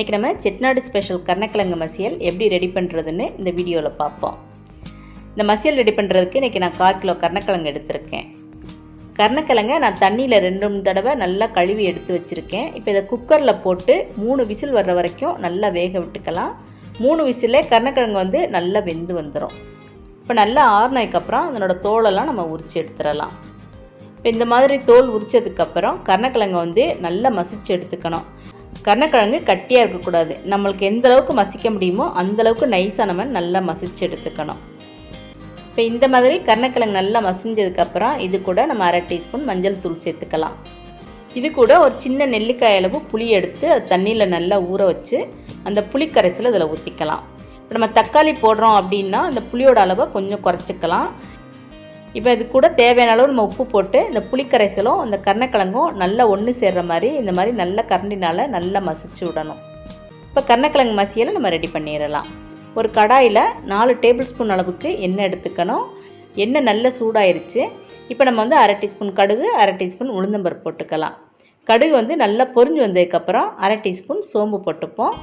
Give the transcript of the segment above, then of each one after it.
இன்றைக்கி நம்ம செட்நாடு ஸ்பெஷல் கருணக்கிழங்கு மசியல் எப்படி ரெடி பண்ணுறதுன்னு இந்த வீடியோவில் பார்ப்போம். இந்த மசியல் ரெடி பண்ணுறதுக்கு இன்றைக்கி நான் கால் கிலோ கருணக்கிழங்கு எடுத்திருக்கேன். கருணக்கிழங்கை நான் தண்ணியில் ரெண்டு மூணு தடவை நல்லா கழுவி எடுத்து வச்சுருக்கேன். இப்போ இதை குக்கரில் போட்டு மூணு விசில் வர்ற வரைக்கும் நல்லா வேக விட்டுக்கலாம். மூணு விசிலே கருணக்கிழங்கு வந்து நல்லா வெந்து வந்துடும் இப்போ நல்லா ஆறுனதுக்கப்புறம் அதனோட தோலெல்லாம் நம்ம உரித்து எடுத்துடலாம். இப்போ இந்த மாதிரி தோல் உரித்ததுக்கப்புறம் கருணக்கிழங்கை வந்து நல்லா மசிச்சு எடுத்துக்கணும். கருணக்கிழங்கு கட்டியாக இருக்கக்கூடாது. நம்மளுக்கு எந்த அளவுக்கு மசிக்க முடியுமோ அந்தளவுக்கு நைஸாக நம்ம நல்லா மசிச்சு எடுத்துக்கணும். இப்போ இந்த மாதிரி கருணக்கிழங்கு நல்லா மசிஞ்சதுக்கப்புறம் இது கூட நம்ம அரை டீஸ்பூன் மஞ்சள் தூள் சேர்த்துக்கலாம். இது கூட ஒரு சின்ன நெல்லிக்காய் அளவு புளி எடுத்து அது தண்ணியில் நல்லா ஊற வச்சு அந்த புளிக்கரைசல் இதில் ஊற்றிக்கலாம் இப்போ நம்ம தக்காளி போடுறோம் அப்படின்னா அந்த புளியோட அளவை கொஞ்சம் குறைச்சிக்கலாம். இப்போ இது கூட தேவையான அளவு நம்ம உப்பு போட்டு இந்த புளிக்கரைசலும் அந்த கருணக்கிழங்கும் நல்லா ஒன்று சேர்கிற மாதிரி இந்த மாதிரி நல்ல கரண்டினால் நல்லா மசிச்சு விடணும். இப்போ கருணக்கிழங்கு மசியலை நம்ம ரெடி பண்ணிடலாம். ஒரு கடாயில் நாலு டேபிள் ஸ்பூன் அளவுக்கு எண்ணெய் எடுத்துக்கணும். எண்ணெய் நல்ல சூடாயிருச்சு. இப்போ நம்ம வந்து அரை டீஸ்பூன் கடுகு அரை டீஸ்பூன் உளுந்தம்பருப்பு போட்டுக்கலாம். கடுகு வந்து நல்லா பொரிஞ்சு வந்ததுக்கப்புறம் அரை டீஸ்பூன் சோம்பு போட்டுப்போம்.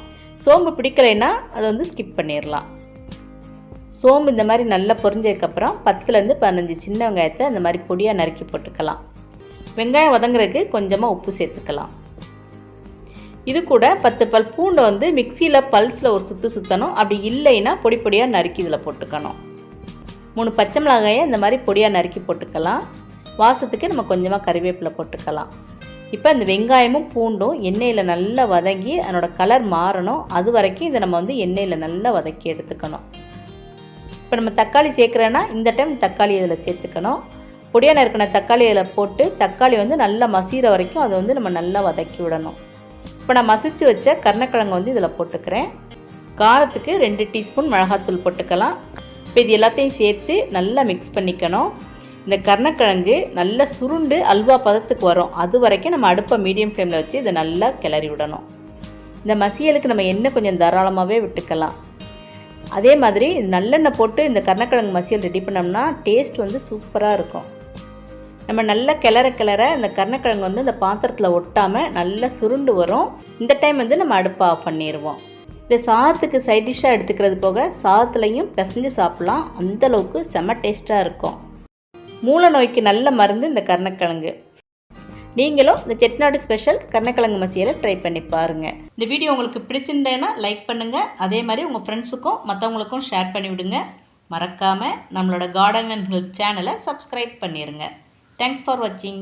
சோம்பு பிடிக்கலைன்னா அதை வந்து ஸ்கிப் பண்ணிடலாம். சோம்பு இந்த மாதிரி நல்லா பொரிஞ்சதுக்கப்புறம் பத்துலேருந்து பதினஞ்சு சின்ன வெங்காயத்தை இந்த மாதிரி பொடியாக நறுக்கி போட்டுக்கலாம். வெங்காயம் வதங்குறதுக்கு கொஞ்சமாக உப்பு சேர்த்துக்கலாம். இது கூட பத்து பல் பூண்டை வந்து மிக்சியில் பல்ஸில் ஒரு சுற்று சுற்றணும் அப்படி இல்லைன்னா பொடி பொடியாக நறுக்கி இதில் போட்டுக்கணும். மூணு பச்சை மிளகாயை இந்த மாதிரி பொடியாக நறுக்கி போட்டுக்கலாம். வாசத்துக்கு நம்ம கொஞ்சமாக கறிவேப்பிலை போட்டுக்கலாம். இப்போ இந்த வெங்காயமும் பூண்டும் எண்ணெயில் நல்லா வதங்கி அதனோட கலர் மாறணும். அது வரைக்கும் இதை நம்ம வந்து எண்ணெயில் நல்லா வதக்கி எடுத்துக்கணும். இப்போ நம்ம தக்காளி சேர்க்குறேன்னா இந்த டைம் தக்காளி இதில் சேர்த்துக்கணும். பொடியாக நறுக்கின தக்காளி இதில் போட்டு தக்காளி வந்து நல்லா மசிகிற வரைக்கும் அதை வந்து நம்ம நல்லா வதக்கி விடணும். இப்போ நான் மசிச்சு வச்ச கருணக்கிழங்கு வந்து இதில் போட்டுக்கிறேன். காரத்துக்கு ரெண்டு டீஸ்பூன் மிளகாத்தூள் போட்டுக்கலாம். இப்போ இது எல்லாத்தையும் சேர்த்து நல்லா மிக்ஸ் பண்ணிக்கணும். இந்த கருணக்கிழங்கு நல்லா சுருண்டு அல்வா பதத்துக்கு வரும். அது வரைக்கும் நம்ம அடுப்பை மீடியம் ஃப்ளேமில் வச்சு இதை நல்லா கிளறி விடணும். இந்த மசியலுக்கு நம்ம எண்ணெய் கொஞ்சம் தாராளமாகவே விட்டுக்கலாம். அதே மாதிரி நல்லெண்ணெய் போட்டு இந்த கருணக்கிழங்கு மசியல் ரெடி பண்ணோம்னா டேஸ்ட் வந்து சூப்பராக இருக்கும். நம்ம நல்லா கிளற கிளற இந்த கருணக்கிழங்கு வந்து இந்த பாத்திரத்தில் ஒட்டாமல் நல்லா சுருண்டு வரும். இந்த டைம் வந்து நம்ம அடுப்பை ஆஃப் பண்ணிடுவோம் இந்த சாதத்துக்கு சைட் டிஷ்ஷாக எடுத்துக்கிறது போக சாதத்துலையும் பிசைஞ்சு சாப்பிட்லாம். அந்தளவுக்கு செம டேஸ்ட்டாக இருக்கும். மூளை நோய்க்கு நல்ல மருந்து இந்த கருணக்கிழங்கு. நீங்களும் இந்த செட்நாடு ஸ்பெஷல் கருணக்கிழங்கு மசியலை ட்ரை பண்ணி பாருங்கள் இந்த வீடியோ உங்களுக்கு பிடிச்சிருந்தேன்னா லைக் பண்ணுங்கள் அதே மாதிரி உங்கள் ஃப்ரெண்ட்ஸுக்கும் மற்றவங்களுக்கும் ஷேர் பண்ணி விடுங்க. மறக்காமல் நம்மளோட கார்டன் அண்ட் ஹெல்த் சேனலை சப்ஸ்கிரைப் பண்ணிடுங்க தேங்க்ஸ் ஃபார் வாட்சிங்